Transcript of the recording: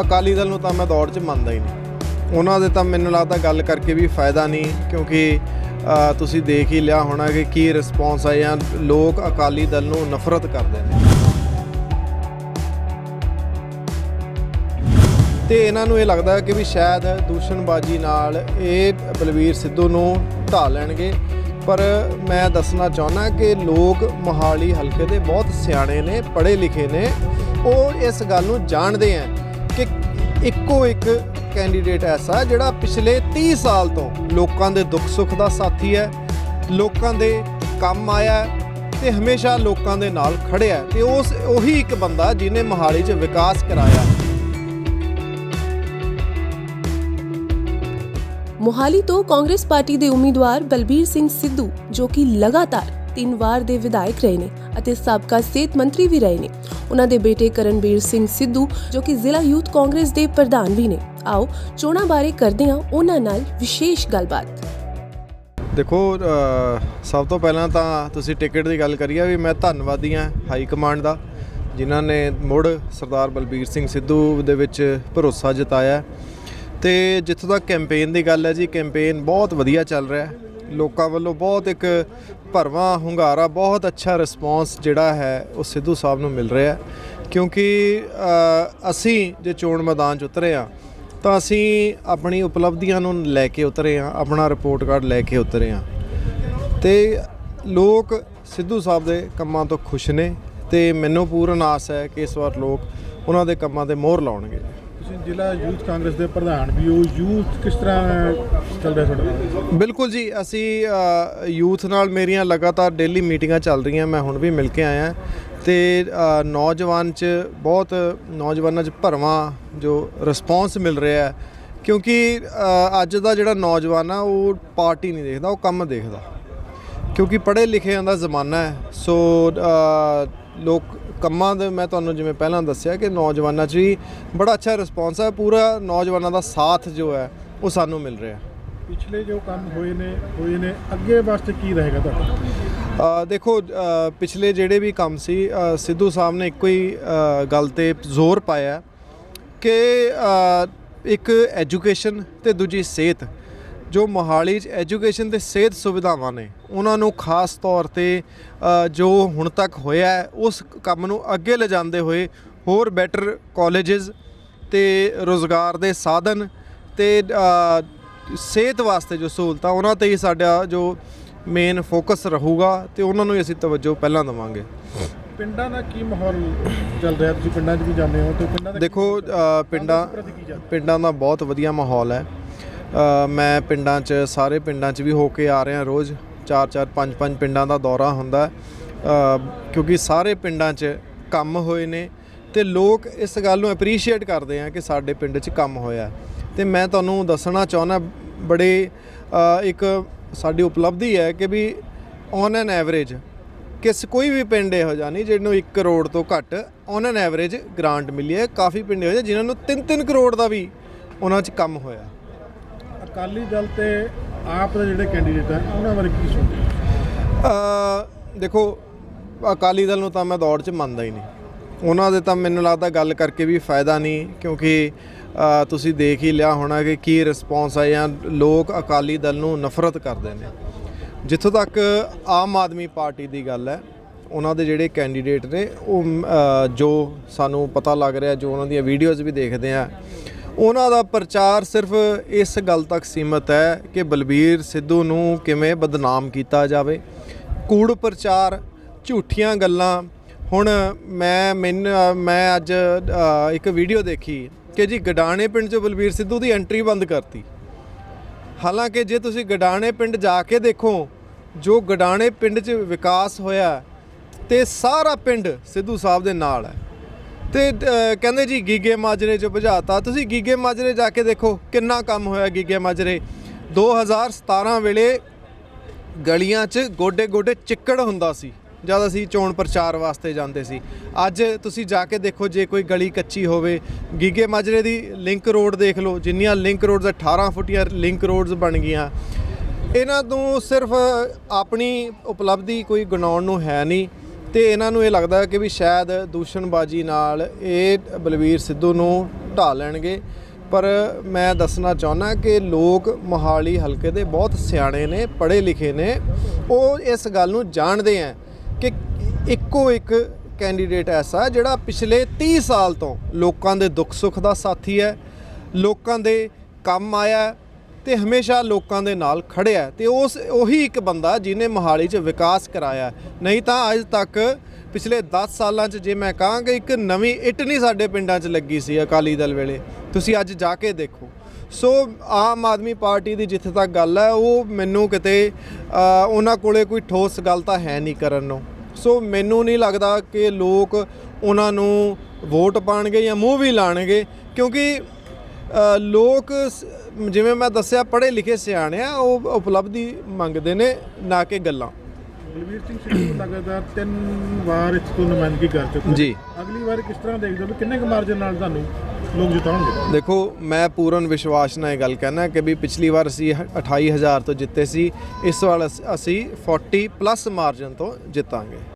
ਅਕਾਲੀ ਦਲ ਨੂੰ ਤਾਂ ਮੈਂ ਦੌੜ 'ਚ ਮੰਨਦਾ ਹੀ ਨਹੀਂ। ਉਹਨਾਂ ਦੇ ਤਾਂ ਮੈਨੂੰ ਲੱਗਦਾ ਗੱਲ ਕਰਕੇ ਵੀ ਫਾਇਦਾ ਨਹੀਂ, ਕਿਉਂਕਿ ਤੁਸੀਂ ਦੇਖ ਹੀ ਲਿਆ ਹੋਣਾ ਕਿ ਕੀ ਰਿਸਪੌਂਸ ਆ। ਜਾਂ ਲੋਕ ਅਕਾਲੀ ਦਲ ਨੂੰ ਨਫ਼ਰਤ ਕਰਦੇ ਨੇ। ਤੇ ਇਹਨਾਂ ਨੂੰ ਇਹ ਲੱਗਦਾ ਕਿ ਵੀ ਸ਼ਾਇਦ ਦੂਸ਼ਣਬਾਜ਼ੀ ਨਾਲ ਇਹ ਬਲਵੀਰ ਸਿੱਧੂ ਨੂੰ ਢਾ ਲੈਣਗੇ। ਪਰ ਮੈਂ ਦੱਸਣਾ ਚਾਹੁੰਦਾ ਕਿ ਲੋਕ ਮੋਹਾਲੀ ਹਲਕੇ ਦੇ ਬਹੁਤ ਸਿਆਣੇ ਨੇ, ਪੜ੍ਹੇ ਲਿਖੇ ਨੇ। ਉਹ ਇਸ ਗੱਲ ਨੂੰ ਜਾਣਦੇ ਆ ਇੱਕੋ ਇੱਕ ਕੈਂਡੀਡੇਟ ਐਸਾ ਜਿਹੜਾ ਪਿਛਲੇ 30 ਸਾਲ ਤੋਂ ਲੋਕਾਂ ਦੇ ਦੁੱਖ ਸੁੱਖ ਦਾ ਸਾਥੀ ਹੈ, ਲੋਕਾਂ ਦੇ ਕੰਮ ਆਇਆ ਤੇ ਹਮੇਸ਼ਾ ਲੋਕਾਂ ਦੇ ਨਾਲ ਖੜਿਆ ਤੇ ਉਸ, ਉਹੀ ਇੱਕ ਬੰਦਾ ਜਿਹਨੇ ਮੋਹਾਲੀ 'ਚ ਵਿਕਾਸ ਕਰਾਇਆ। ਮੋਹਾਲੀ ਤੋਂ ਕਾਂਗਰਸ ਪਾਰਟੀ ਦੇ ਉਮੀਦਵਾਰ ਬਲਬੀਰ ਸਿੰਘ ਸਿੱਧੂ, ਜੋ ਕਿ ਲਗਾਤਾਰ ਤਿੰਨ ਵਾਰ ਦੇ ਵਿਧਾਇਕ ਰਹੇ ਨੇ ਅਤੇ ਸਾਬਕਾ ਸਿਹਤ ਮੰਤਰੀ ਵੀ ਰਹੇ ਨੇ। ਉਹਨਾਂ ਦੇ ਬੇਟੇ ਕਰਨਵੀਰ ਸਿੰਘ ਸਿੱਧੂ, ਜੋ ਕਿ ਜ਼ਿਲ੍ਹਾ ਯੂਥ ਕਾਂਗਰਸ ਦੇ ਪ੍ਰਧਾਨ ਵੀ ਨੇ। ਆਓ, ਚੋਣਾਂ ਬਾਰੇ ਕਰਦੇ ਹਾਂ ਉਹਨਾਂ ਨਾਲ ਵਿਸ਼ੇਸ਼ ਗੱਲਬਾਤ। ਦੇਖੋ ਸਭ ਤੋਂ ਪਹਿਲਾਂ ਤਾਂ ਤੁਸੀਂ ਟਿਕਟ ਦੀ ਗੱਲ ਕਰੀਏ ਵੀ ਮੈਂ ਧੰਨਵਾਦੀ ਹਾਂ ਹਾਈ ਕਮਾਂਡ ਦਾ, ਜਿਨ੍ਹਾਂ ਨੇ ਮੁੜ ਸਰਦਾਰ ਬਲਬੀਰ ਸਿੰਘ ਸਿੱਧੂ ਦੇ ਵਿੱਚ ਭਰੋਸਾ ਜਤਾਇਆ। ਹੈ। ਤੇ ਜਿੱਥੋਂ ਤੱਕ ਕੈਂਪੇਨ ਦੀ ਗੱਲ ਹੈ ਜੀ, ਕੈਂਪੇਨ ਬਹੁਤ ਵਧੀਆ ਚੱਲ ਰਿਹਾ। ਹੈ ਲੋਕਾਂ ਵੱਲੋਂ ਬਹੁਤ ਇੱਕ ਭਰਵਾਂ ਹੁੰਗਾਰਾ ਬਹੁਤ ਅੱਛਾ ਰਿਸਪੌਂਸ ਜਿਹੜਾ ਹੈ ਉਹ ਸਿੱਧੂ ਸਾਹਿਬ ਨੂੰ ਮਿਲ ਰਿਹਾ ਕਿਉਂਕਿ ਅਸੀਂ ਜੇ ਚੋਣ ਮੈਦਾਨ 'ਚ ਉਤਰੇ ਆ ਤਾਂ ਅਸੀਂ ਆਪਣੀ ਉਪਲਬਧੀਆਂ ਨੂੰ ਲੈ ਕੇ ਉਤਰੇ ਆ ਆਪਣਾ ਰਿਪੋਰਟ ਕਾਰਡ ਲੈ ਕੇ ਉਤਰੇ ਆ ਤੇ ਲੋਕ ਸਿੱਧੂ ਸਾਹਿਬ ਦੇ ਕੰਮਾਂ ਤੋਂ ਖੁਸ਼ ਨੇ ਤੇ ਮੈਨੂੰ ਪੂਰਨ ਆਸ ਹੈ ਕਿ ਇਸ ਵਾਰ ਲੋਕ ਉਹਨਾਂ ਦੇ ਕੰਮਾਂ ਤੇ ਮੋਹਰ ਲਾਉਣਗੇ। ਤੁਸੀਂ ਜ਼ਿਲ੍ਹਾ ਯੂਥ ਕਾਂਗਰਸ ਦੇ ਪ੍ਰਧਾਨ ਵੀ ਹੋ, ਯੂਥ ਕਿਸ ਤਰ੍ਹਾਂ ਚੱਲ ਤੁਹਾਡਾ ਬਿਲਕੁਲ ਜੀ, ਅਸੀਂ ਯੂਥ ਨਾਲ ਮੇਰੀਆਂ ਲਗਾਤਾਰ ਡੇਲੀ ਮੀਟਿੰਗਾਂ ਚੱਲ ਰਹੀਆਂ, ਮੈਂ ਹੁਣ ਵੀ ਮਿਲ ਕੇ ਆਇਆ। ਤੇ ਨੌਜਵਾਨ 'ਚ ਬਹੁਤ, ਨੌਜਵਾਨਾਂ 'ਚ ਭਰਵਾਂ ਜੋ ਰਿਸਪੌਂਸ ਮਿਲ ਰਿਹਾ ਹੈ। ਕਿਉਂਕਿ ਅੱਜ ਦਾ ਜਿਹੜਾ ਨੌਜਵਾਨ ਆ, ਉਹ ਪਾਰਟੀ ਨਹੀਂ ਦੇਖਦਾ, ਉਹ ਕੰਮ ਦੇਖਦਾ। ਕਿਉਂਕਿ ਪੜ੍ਹੇ ਲਿਖਿਆਂ ਦਾ ਜ਼ਮਾਨਾ ਹੈ, ਸੋ ਲੋਕ ਕੰਮਾਂ ਦੇ ਮੈਂ ਤੁਹਾਨੂੰ ਜਿਵੇਂ ਪਹਿਲਾਂ ਦੱਸਿਆ ਕਿ ਨੌਜਵਾਨਾਂ 'ਚ ਵੀ ਬੜਾ ਅੱਛਾ ਰਿਸਪੌਂਸ ਹੈ ਪੂਰਾ ਨੌਜਵਾਨਾਂ ਦਾ ਸਾਥ ਜੋ ਹੈ ਉਹ ਸਾਨੂੰ ਮਿਲ ਰਿਹਾ। ਪਿਛਲੇ ਜੋ ਕੰਮ ਹੋਏ ਨੇ ਹੋਏ ਨੇ ਅੱਗੇ ਵਾਸਤੇ ਕੀ ਰਹੇਗਾ ਤੁਹਾਡਾ? ਦੇਖੋ ਪਿਛਲੇ ਜਿਹੜੇ ਵੀ ਕੰਮ ਸੀ ਸਿੱਧੂ ਸਾਹਿਬ ਨੇ ਇੱਕੋ ਹੀ ਗੱਲ ਤੇ ਜ਼ੋਰ ਪਾਇਆ ਕਿ ਇੱਕ ਐਜੂਕੇਸ਼ਨ ਤੇ ਦੂਜੀ ਸਿਹਤ। ਜੋ ਮੋਹਾਲੀ 'ਚ ਐਜੂਕੇਸ਼ਨ ਤੇ ਸਿਹਤ ਸੁਵਿਧਾਵਾਂ ਨੇ ਉਹਨਾਂ ਨੂੰ ਖਾਸ ਤੌਰ ਤੇ ਜੋ ਹੁਣ ਤੱਕ ਹੋਇਆ ਉਸ ਕੰਮ ਨੂੰ ਅੱਗੇ ਲਿਜਾਂਦੇ ਹੋਏ ਹੋਰ ਬੈਟਰ ਕਾਲਜਸ ਤੇ ਰੋਜ਼ਗਾਰ ਦੇ ਸਾਧਨ ਤੇ ਸਿਹਤ ਵਾਸਤੇ ਜੋ ਸਹੂਲਤਾਂ ਉਹਨਾਂ ਤੇ ਹੀ ਸਾਡਾ ਜੋ ਮੇਨ ਫੋਕਸ ਰਹੂਗਾ ਤੇ ਉਹਨਾਂ ਨੂੰ ਹੀ ਅਸੀਂ ਤਵੱਜੋ ਪਹਿਲਾਂ ਦੇਵਾਂਗੇ। ਪਿੰਡਾਂ ਦਾ ਕੀ ਮਾਹੌਲ ਚੱਲ ਰਿਹਾ? ਤੁਸੀਂ ਪਿੰਡਾਂ 'ਚ ਵੀ ਜਾਂਦੇ ਹੋ ਤੇ ਪਿੰਡਾਂ ਦਾ ਦੇਖੋ ਪਿੰਡਾਂ ਪਿੰਡਾਂ ਦਾ ਬਹੁਤ ਵਧੀਆ ਮਾਹੌਲ ਹੈ। ਮੈਂ ਪਿੰਡਾਂ 'ਚ, ਸਾਰੇ ਪਿੰਡਾਂ 'ਚ ਵੀ ਹੋ ਕੇ ਆ ਰਿਹਾ ਰੋਜ਼। 4-4 5-5 ਪਿੰਡਾਂ ਦਾ ਦੌਰਾ ਹੁੰਦਾ। ਕਿਉਂਕਿ ਸਾਰੇ ਪਿੰਡਾਂ 'ਚ ਕੰਮ ਹੋਏ ਨੇ ਤੇ ਲੋਕ ਇਸ ਗੱਲ ਨੂੰ ਐਪਰੀਸ਼ੀਏਟ ਕਰਦੇ ਆ ਕਿ ਸਾਡੇ ਪਿੰਡ 'ਚ ਕੰਮ ਹੋਇਆ। ਹੈ। ਤੇ ਮੈਂ ਤੁਹਾਨੂੰ ਦੱਸਣਾ ਚਾਹੁੰਦਾ, ਬੜੇ ਇੱਕ ਸਾਡੀ ਉਪਲਬਧੀ ਹੈ ਕਿ ਵੀ ਔਨ ਐਨ ਐਵਰੇਜ ਕਿਸ ਕੋਈ ਵੀ ਪਿੰਡ ਇਹੋ ਜਿਹਾ ਨਹੀਂ ਜਿਹਨੂੰ 1 ਕਰੋੜ ਤੋਂ ਘੱਟ ਔਨ ਐਨ ਐਵਰੇਜ ਗ੍ਰਾਂਟ ਮਿਲੀ ਹੈ। ਕਾਫੀ ਪਿੰਡ ਇਹੋ ਜਿਹੇ ਜਿਨ੍ਹਾਂ ਨੂੰ 3-3 ਕਰੋੜ ਦਾ ਵੀ ਉਹਨਾਂ 'ਚ ਕੰਮ ਹੋਇਆ। ਅਕਾਲੀ ਦਲ ਤੇ ਆਪ ਦੇ ਜਿਹੜੇ ਕੈਂਡੀਡੇਟ ਆ, ਉਹਨਾਂ ਬਾਰੇ ਕੀ ਸੋਚਦੇ ਹੋ? ਦੇਖੋ, ਅਕਾਲੀ ਦਲ ਨੂੰ ਤਾਂ ਮੈਂ ਦੌੜ 'ਚ ਮੰਨਦਾ ਹੀ ਨਹੀਂ। ਉਹਨਾਂ ਦੇ ਤਾਂ ਮੈਨੂੰ ਲੱਗਦਾ ਗੱਲ ਕਰਕੇ ਵੀ ਫਾਇਦਾ ਨਹੀਂ, ਕਿਉਂਕਿ ਤੁਸੀਂ ਦੇਖ ਹੀ ਲਿਆ ਹੋਣਾ ਕਿ ਕੀ ਰਿਸਪੌਂਸ ਆ। ਜਾਂ ਲੋਕ ਅਕਾਲੀ ਦਲ ਨੂੰ ਨਫ਼ਰਤ ਕਰਦੇ ਨੇ। ਜਿੱਥੋਂ ਤੱਕ ਆਮ ਆਦਮੀ ਪਾਰਟੀ ਦੀ ਗੱਲ ਹੈ, ਉਹਨਾਂ ਦੇ ਜਿਹੜੇ ਕੈਂਡੀਡੇਟ ਨੇ, ਉਹ ਜੋ ਸਾਨੂੰ ਪਤਾ ਲੱਗ ਰਿਹਾ, ਜੋ ਉਹਨਾਂ ਦੀਆਂ ਵੀਡੀਓਜ਼ ਵੀ ਦੇਖਦੇ ਆ ਉਹਨਾਂ ਦਾ ਪ੍ਰਚਾਰ ਸਿਰਫ ਇਸ ਗੱਲ ਤੱਕ ਸੀਮਤ ਹੈ ਕਿ ਬਲਬੀਰ ਸਿੱਧੂ ਨੂੰ ਕਿਵੇਂ ਬਦਨਾਮ ਕੀਤਾ ਜਾਵੇ। ਕੂੜ ਪ੍ਰਚਾਰ, ਝੂਠੀਆਂ ਗੱਲਾਂ। ਹੁਣ ਮੈਂ ਮੈਨ, ਮੈਂ ਅੱਜ ਇੱਕ ਵੀਡੀਓ ਦੇਖੀ ਕਿ ਜੀ ਗਡਾਣੇ ਪਿੰਡ 'ਚ ਬਲਬੀਰ ਸਿੱਧੂ ਦੀ ਐਂਟਰੀ ਬੰਦ ਕਰਤੀ। ਹਾਲਾਂਕਿ ਜੇ ਤੁਸੀਂ ਗਡਾਣੇ ਪਿੰਡ ਜਾ ਕੇ ਦੇਖੋ, ਜੋ ਗਡਾਣੇ ਪਿੰਡ 'ਚ ਵਿਕਾਸ ਹੋਇਆ, ਤੇ ਸਾਰਾ ਪਿੰਡ ਸਿੱਧੂ ਸਾਹਿਬ ਦੇ ਨਾਲ ਹੈ। ਤੇ ਕਹਿੰਦੇ ਜੀ ਗੀਗੇ ਮਾਜਰੇ 'ਚ ਬੁਝਾਤਾ ਤੁਸੀਂ ਗੀਗੇ ਮਾਜਰੇ ਜਾ ਕੇ ਦੇਖੋ ਕਿੰਨਾ ਕੰਮ ਹੋਇਆ ਗੀਗੇ ਮਾਜਰੇ। 2017 ਵੇਲੇ ਗਲੀਆਂ 'ਚ ਗੋਡੇ ਗੋਡੇ ਚਿੱਕੜ ਹੁੰਦਾ ਸੀ। ਜਦ ਅਸੀਂ ਚੋਣ ਪ੍ਰਚਾਰ ਵਾਸਤੇ ਜਾਂਦੇ ਸੀ। ਅੱਜ ਤੁਸੀਂ ਜਾ ਕੇ ਦੇਖੋ ਜੇ ਕੋਈ ਗਲੀ ਕੱਚੀ ਹੋਵੇ, ਗੀਗੇ ਮਾਜਰੇ ਦੀ ਲਿੰਕ ਰੋਡ ਦੇਖ ਲਓ, ਜਿੰਨੀਆਂ ਲਿੰਕ ਰੋਡਸ 18 ਫੁੱਟੀਆਂ ਲਿੰਕ ਰੋਡਸ ਬਣ ਗਈਆਂ। ਇਹਨਾਂ ਨੂੰ ਸਿਰਫ ਆਪਣੀ ਉਪਲਬਧੀ ਕੋਈ ਗਣਾਉਣ ਨੂੰ ਹੈ ਨਹੀਂ। ਤੇ ਇਹਨਾਂ ਨੂੰ ਇਹ ਲੱਗਦਾ ਕਿ ਵੀ ਸ਼ਾਇਦ ਦੂਸ਼ਣਬਾਜ਼ੀ ਨਾਲ ਇਹ ਬਲਵੀਰ ਸਿੱਧੂ ਨੂੰ ਢਾ ਲੈਣਗੇ। ਪਰ ਮੈਂ ਦੱਸਣਾ ਚਾਹੁੰਦਾ ਕਿ ਲੋਕ ਮੋਹਾਲੀ ਹਲਕੇ ਦੇ ਬਹੁਤ ਸਿਆਣੇ ਨੇ ਪੜ੍ਹੇ ਲਿਖੇ ਨੇ। ਉਹ ਇਸ ਗੱਲ ਨੂੰ ਜਾਣਦੇ ਆ ਕਿ ਇੱਕੋ ਇੱਕ ਕੈਂਡੀਡੇਟ ਐਸਾ ਜਿਹੜਾ ਪਿਛਲੇ 30 ਸਾਲ ਤੋਂ ਲੋਕਾਂ ਦੇ ਦੁੱਖ ਸੁੱਖ ਦਾ ਸਾਥੀ ਹੈ, ਲੋਕਾਂ ਦੇ ਕੰਮ ਆਇਆ ਤੇ ਹਮੇਸ਼ਾ ਲੋਕਾਂ ਦੇ ਨਾਲ ਖੜਿਆ ਹੈ ਤੇ ਉਸ, ਉਹੀ ਇੱਕ ਬੰਦਾ ਜਿਹਨੇ ਮੋਹਾਲੀ 'ਚ ਵਿਕਾਸ ਕਰਾਇਆ। ਨਹੀਂ ਤਾਂ ਅੱਜ ਤੱਕ ਪਿਛਲੇ 10 ਸਾਲਾਂ 'ਚ ਜੇ ਮੈਂ ਕਹਾਂਗਾ, ਇੱਕ ਨਵੀਂ ਇੱਟ ਨਹੀਂ ਸਾਡੇ ਪਿੰਡਾਂ 'ਚ ਲੱਗੀ ਸੀ ਅਕਾਲੀ ਦਲ ਵੇਲੇ। ਤੁਸੀਂ ਅੱਜ ਜਾ ਕੇ ਦੇਖੋ। ਸੋ ਆਮ ਆਦਮੀ ਪਾਰਟੀ ਦੀ ਜਿੱਥੇ ਤੱਕ ਗੱਲ ਹੈ ਉਹ ਮੈਨੂੰ ਕਿਤੇ ਉਹਨਾਂ ਕੋਲੇ ਕੋਈ ਠੋਸ ਗੱਲ ਤਾਂ ਹੈ ਨਹੀਂ ਕਰਨ ਨੂੰ। ਸੋ ਮੈਨੂੰ ਨਹੀਂ ਲੱਗਦਾ ਕਿ ਲੋਕ ਉਹਨਾਂ ਨੂੰ ਵੋਟ ਪਾਣਗੇ ਜਾਂ ਮੂੰਹ ਵੀ ਲਾਣਗੇ, ਕਿਉਂਕਿ ਲੋਕ ਜਿਵੇਂ ਮੈਂ ਦੱਸਿਆ ਪੜ੍ਹੇ ਲਿਖੇ ਸਿਆਣੇ ਆ ਉਹ ਉਪਲਬਧੀ ਮੰਗਦੇ ਨੇ ਨਾ ਕਿ ਗੱਲਾਂ। ਬਲਵੀਰ ਸਿੰਘ ਸਿੱਧੂ ਲਗਾਤਾਰ ਤਿੰਨ ਵਾਰ ਇਸ ਤੋਂ ਨੁਮਾਇੰਦਗੀ ਕਰ ਚੁੱਕੇ ਜੀ। ਅਗਲੀ ਵਾਰ ਕਿਸ ਤਰ੍ਹਾਂ ਦੇਖਦੇ ਹੋ ਕਿੰਨੇ ਕੁ ਮਾਰਜਨ ਨਾਲ ਤੁਹਾਨੂੰ ਲੋਕ ਜਿਤਾਉਣਗੇ? ਦੇਖੋ ਮੈਂ ਪੂਰਨ ਵਿਸ਼ਵਾਸ ਨਾਲ ਇਹ ਗੱਲ ਕਹਿਣਾ ਕਿ ਵੀ ਪਿਛਲੀ ਵਾਰ ਅਸੀਂ 28000 ਤੋਂ ਜਿੱਤੇ ਸੀ ਇਸ ਵਾਰ ਅਸੀਂ 40 ਪਲੱਸ ਮਾਰਜਨ ਤੋਂ ਜਿੱਤਾਂਗੇ।